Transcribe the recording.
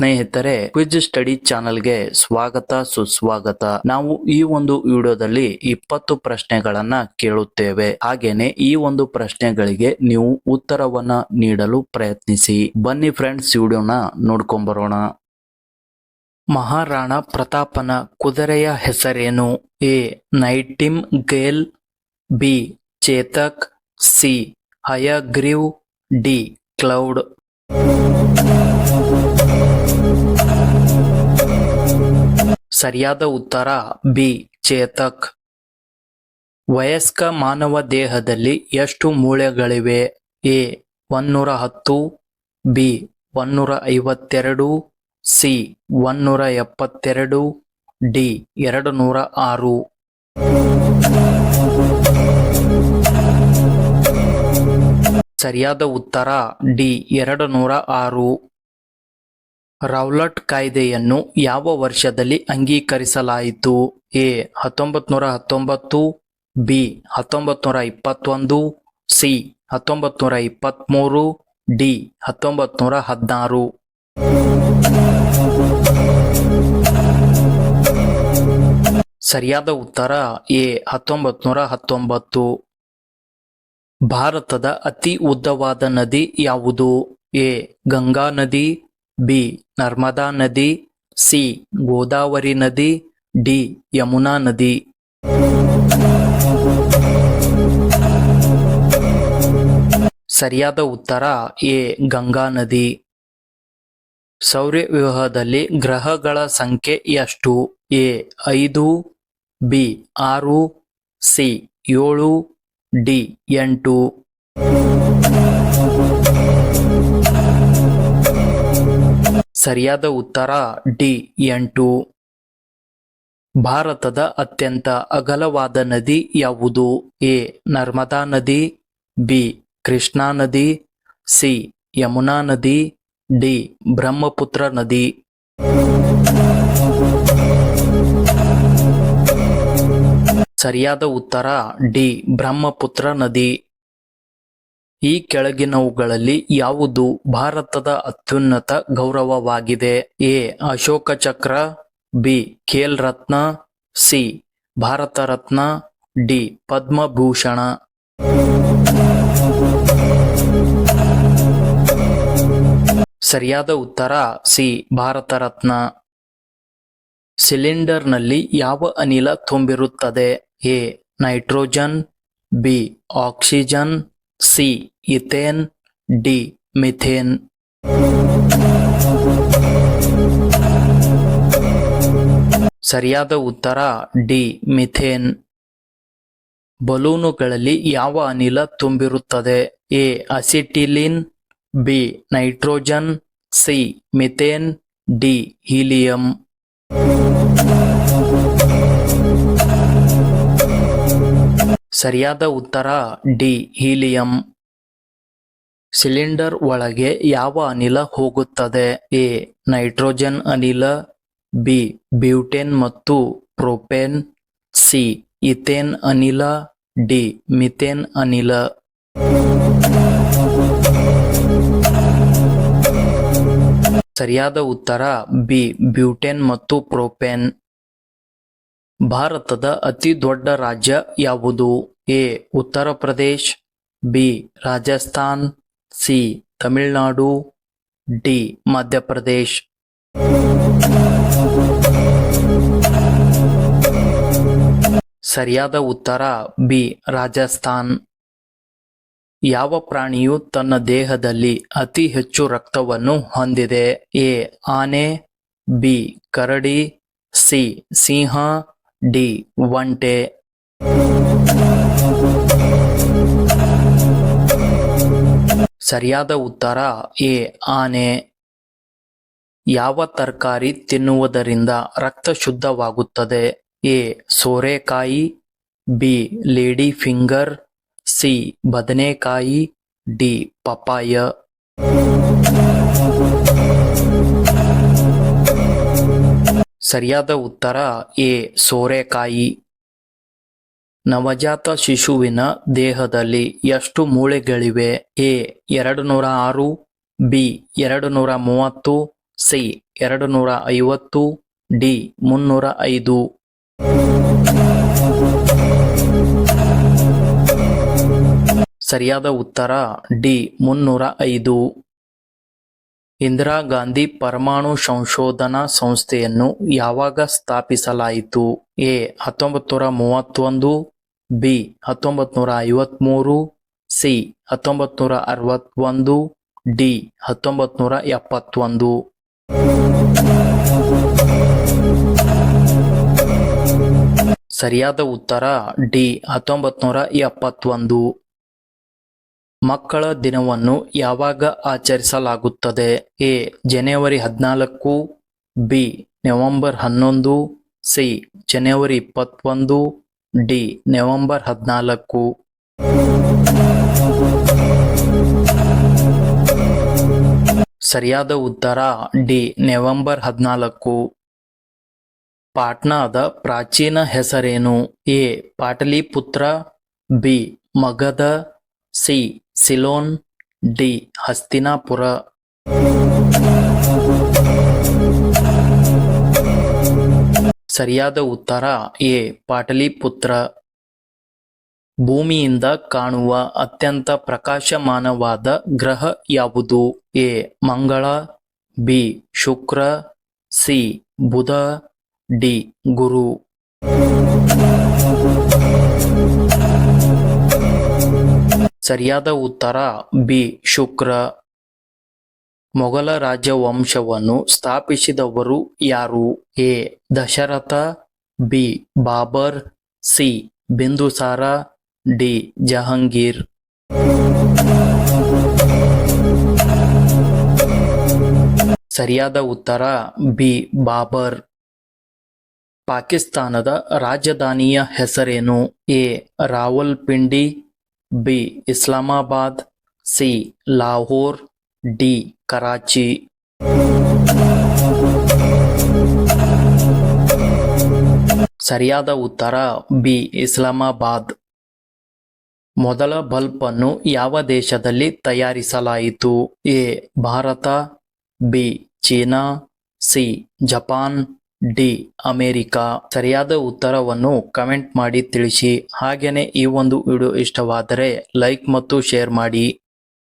ಸ್ನೇಹಿತರೆ quiz study ಚಾನೆಲ್ಗೆ ಸ್ವಾಗತ ಸುಸ್ವಾಗತ. ನಾವು ಈ ಒಂದು ವಿಡಿಯೋದಲ್ಲಿ ಇಪ್ಪತ್ತು ಪ್ರಶ್ನೆಗಳನ್ನ ಕೇಳುತ್ತೇವೆ. ಹಾಗೇನೆ ಈ ಒಂದು ಪ್ರಶ್ನೆಗಳಿಗೆ ನೀವು ಉತ್ತರವನ್ನ ನೀಡಲು ಪ್ರಯತ್ನಿಸಿ. ಬನ್ನಿ ಫ್ರೆಂಡ್ಸ್ ವಿಡಿಯೋನ ನೋಡ್ಕೊಂಡ್ ಬರೋಣ ಮಹಾರಾಣಾ ಪ್ರತಾಪನ ಕುದುರೆಯ ಹೆಸರೇನು? A. Nightingale, B. Chetak, C. Hayagreev, D. Cloud. ಸರಿಯಾದ ಉತ್ತರ ಬಿ. ಚೇತಕ್. ವಯಸ್ಕ ಮಾನವ ದೇಹದಲ್ಲಿ ಎಷ್ಟು ಮೂಳೆಗಳಿವೆ? ಎ. ಒನ್ನೂರ ಹತ್ತು ಬಿ. ಒನ್ನೂರ ಐವತ್ತೆರಡು ಸಿ. ಒನ್ನೂರ ಎಪ್ಪತ್ತೆರಡು ಡಿ. ಎರಡು ನೂರ ಆರು ಸರಿಯಾದ ಉತ್ತರ ಡಿ. ಎರಡು ನೂರ ಆರು ರೌಲಟ್ ಕಾಯ್ದೆಯನ್ನು ಯಾವ ವರ್ಷದಲ್ಲಿ ಅಂಗೀಕರಿಸಲಾಯಿತು? ಎ ಹತ್ತೊಂಬತ್ ನೂರ ಹತ್ತೊಂಬತ್ತು, ಬಿ ಹತ್ತೊಂಬತ್ ನೂರ ಇಪ್ಪತ್ತೊಂದು, ಸಿ ಹತ್ತೊಂಬತ್ ನೂರ ಇಪ್ಪತ್ತ್ಮೂರು ಡಿ ಹತ್ತೊಂಬತ್ತು ನೂರ ಹದಿನಾರು. ಸರಿಯಾದ ಉತ್ತರ, ಎ ಹತ್ತೊಂಬತ್ ನೂರ ಹತ್ತೊಂಬತ್ತು. ಭಾರತದ ಅತಿ ಉದ್ದವಾದ ನದಿ ಯಾವುದು? ಎ, ಗಂಗಾ ನದಿ ಬಿ. ನರ್ಮದಾ ನದಿ, ಸಿ. ಗೋದಾವರಿ ನದಿ, ಡಿ. ಯಮುನಾ ನದಿ. ಸರಿಯಾದ ಉತ್ತರ ಎ. ಗಂಗಾ ನದಿ. ಸೌರವ್ಯೂಹದಲ್ಲಿ ಗ್ರಹಗಳ ಸಂಖ್ಯೆ ಎಷ್ಟು? ಎ. ಐದು, ಬಿ. ಆರು, ಸಿ. ಏಳು, ಡಿ. ಎಂಟು. ಸರಿಯಾದ ಉತ್ತರ ಡಿ ಎಂಟು. ಭಾರತದ ಅತ್ಯಂತ ಅಗಲವಾದ ನದಿ ಯಾವುದು? ಎ. ನರ್ಮದಾ ನದಿ, ಬಿ. ಕೃಷ್ಣಾ ನದಿ, ಸಿ. ಯಮುನಾ ನದಿ, ಡಿ. ಬ್ರಹ್ಮಪುತ್ರ ನದಿ. ಸರಿಯಾದ ಉತ್ತರ ಡಿ. ಬ್ರಹ್ಮಪುತ್ರ ನದಿ. ಈ ಕೆಳಗಿನವುಗಳಲ್ಲಿ ಯಾವುದು ಭಾರತದ ಅತ್ಯುನ್ನತ ಗೌರವವಾಗಿದೆ? A. Ashoka Chakra B. Khel Ratna C. Bharat Ratna D. Padma Bhushan. ಸರಿಯಾದ ಉತ್ತರ ಸಿ. ಭಾರತ ರತ್ನ ಸಿಲಿಂಡರ್ನಲ್ಲಿ ಯಾವ ಅನಿಲ ತುಂಬಿರುತ್ತದೆ? A. Nitrogen, B. Oxygen C ethane D methane. ಸರಿಯಾದ ಉತ್ತರ, ಡಿ ಮಿಥೇನ್. ಬಲೂನುಗಳಲ್ಲಿ ಯಾವ ಅನಿಲ ತುಂಬಿರುತ್ತದೆ? A acetylene, B nitrogen, C methane, D helium. ಸರಿಯಾದ ಉತ್ತರ ಡಿ. ಹೀಲಿಯಂ ಸಿಲಿಂಡರ್ ಒಳಗೆ ಯಾವ ಅನಿಲ ಹೋಗುತ್ತದೆ? ಎ. ನೈಟ್ರೋಜನ್ ಅನಿಲ, ಬಿ. ಬ್ಯೂಟೇನ್ ಮತ್ತು ಪ್ರೋಪೇನ್, ಸಿ. ಇಥೇನ್ ಅನಿಲ, ಡಿ. ಮಿಥೇನ್ ಅನಿಲ. ಸರಿಯಾದ ಉತ್ತರ ಬಿ. ಬ್ಯೂಟೇನ್ ಮತ್ತು ಪ್ರೋಪೇನ್. ಭಾರತದ ಅತಿ ದೊಡ್ಡ ರಾಜ್ಯ ಯಾವುದು? A. Uttar Pradesh, B. Rajasthan, C. Tamil Nadu, D. Madhya Pradesh. ಸರಿಯಾದ ಉತ್ತರ, ಬಿ. ರಾಜಸ್ಥಾನ್. ಯಾವ ಪ್ರಾಣಿಯು ತನ್ನ ದೇಹದಲ್ಲಿ ಅತಿ ಹೆಚ್ಚು ರಕ್ತವನ್ನು ಹೊಂದಿದೆ? ಎ. ಆನೆ, ಬಿ. ಕರಡಿ, ಸಿ. ಸಿಂಹ ಡಿ ಒಂಟೆ ಸರಿಯಾದ ಉತ್ತರ, ಎ, ಆನೆ. ಯಾವ ತರಕಾರಿ ತಿನ್ನುವುದರಿಂದ ರಕ್ತ ಶುದ್ಧವಾಗುತ್ತದೆ? ಎ, ಸೋರೆಕಾಯಿ. B, lady finger. ಸಿ, ಬದನೆಕಾಯಿ. ಡಿ ಪಪಾಯ ಸರಿಯಾದ ಉತ್ತರ ಎ, ಸೋರೆಕಾಯಿ. ನವಜಾತ ಶಿಶುವಿನ ದೇಹದಲ್ಲಿ ಎಷ್ಟು ಮೂಳೆಗಳಿವೆ? ಎ ಎರಡು ನೂರ ಆರು ಬಿ ಎರಡು ನೂರ ಮೂವತ್ತು ಸಿ ಎರಡು ನೂರ ಐವತ್ತು ಡಿ ಮುನ್ನೂರ ಐದು ಸರಿಯಾದ ಉತ್ತರ ಡಿ ಮುನ್ನೂರ ಐದು ಇಂದಿರಾ ಗಾಂಧಿ ಪರಮಾಣು ಸಂಶೋಧನಾ ಸಂಸ್ಥೆಯನ್ನು ಯಾವಾಗ ಸ್ಥಾಪಿಸಲಾಯಿತು? ಎ ಹತ್ತೊಂಬತ್ತು ನೂರ ಮೂವತ್ತೊಂದು, ಬಿ ಹತ್ತೊಂಬತ್ತು ನೂರ ಐವತ್ಮೂರು, ಸಿ ಹತ್ತೊಂಬತ್ತು ನೂರ ಅರವತ್ತೊಂದು, ಡಿ ಹತ್ತೊಂಬತ್ತು ನೂರ ಎಪ್ಪತ್ತೊಂದು. ಸರಿಯಾದ ಉತ್ತರ ಡಿ ಹತ್ತೊಂಬತ್ತು ನೂರ ಎಪ್ಪತ್ತೊಂದು. ಮಕ್ಕಳ ದಿನವನ್ನು ಯಾವಾಗ ಆಚರಿಸಲಾಗುತ್ತದೆ? ಎ. ಜನವರಿ ಹದಿನಾಲ್ಕು, ಬಿ. ನವೆಂಬರ್ ಹನ್ನೊಂದು, ಸಿ. ಜನವರಿ ಇಪ್ಪತ್ತೊಂದು, ಡಿ. ನವೆಂಬರ್ ಹದಿನಾಲ್ಕು. ಸರಿಯಾದ ಉತ್ತರ, ಡಿ. ನವೆಂಬರ್ ಹದಿನಾಲ್ಕು. ಪಾಟ್ನಾದ ಪ್ರಾಚೀನ ಹೆಸರೇನು? A. Pataliputra, B. Magadha C. Ceylon D Hastinapur. ಸರಿಯಾದ ಉತ್ತರ, ಎ ಪಾಟಲಿಪುತ್ರ. ಭೂಮಿಯಿಂದ ಕಾಣುವ ಅತ್ಯಂತ ಪ್ರಕಾಶಮಾನವಾದ ಗ್ರಹ ಯಾವುದು? A Mangala, B Shukra, C Budha, D Guru. ಸರಿಯಾದ ಉತ್ತರ ಬಿ. ಶುಕ್ರ. ಮೊಘಲ ರಾಜವಂಶವನ್ನು ಸ್ಥಾಪಿಸಿದವರು ಯಾರು? A. Dasharatha, B. Babar, C. Bindusara, D. Jahangir. ಸರಿಯಾದ ಉತ್ತರ ಬಿ. ಬಾಬರ್. ಪಾಕಿಸ್ತಾನದ ರಾಜಧಾನಿಯ ಹೆಸರೇನು? A. Rawalpindi B Islamabad C Lahore D Karachi ಸರಿಯಾದ ಉತ್ತರ ಬಿ ಇಸ್ಲಾಮಾಬಾದ್ ಮೊದಲ ಬಲ್ಬ್ ಅನ್ನು ಯಾವ ದೇಶದಲ್ಲಿ ತಯಾರಿಸಲಾಯಿತು? A Bharata. B China. C Japan. D, America. ಸರಿಯಾದ ಉತ್ತರವನ್ನು ಕಮೆಂಟ್ ಮಾಡಿ ತಿಳಿಸಿ. ಹಾಗೆಯೇ ಈ ಒಂದು ವಿಡಿಯೋ ಇಷ್ಟವಾದರೆ ಲೈಕ್ ಮತ್ತು ಶೇರ್ ಮಾಡಿ.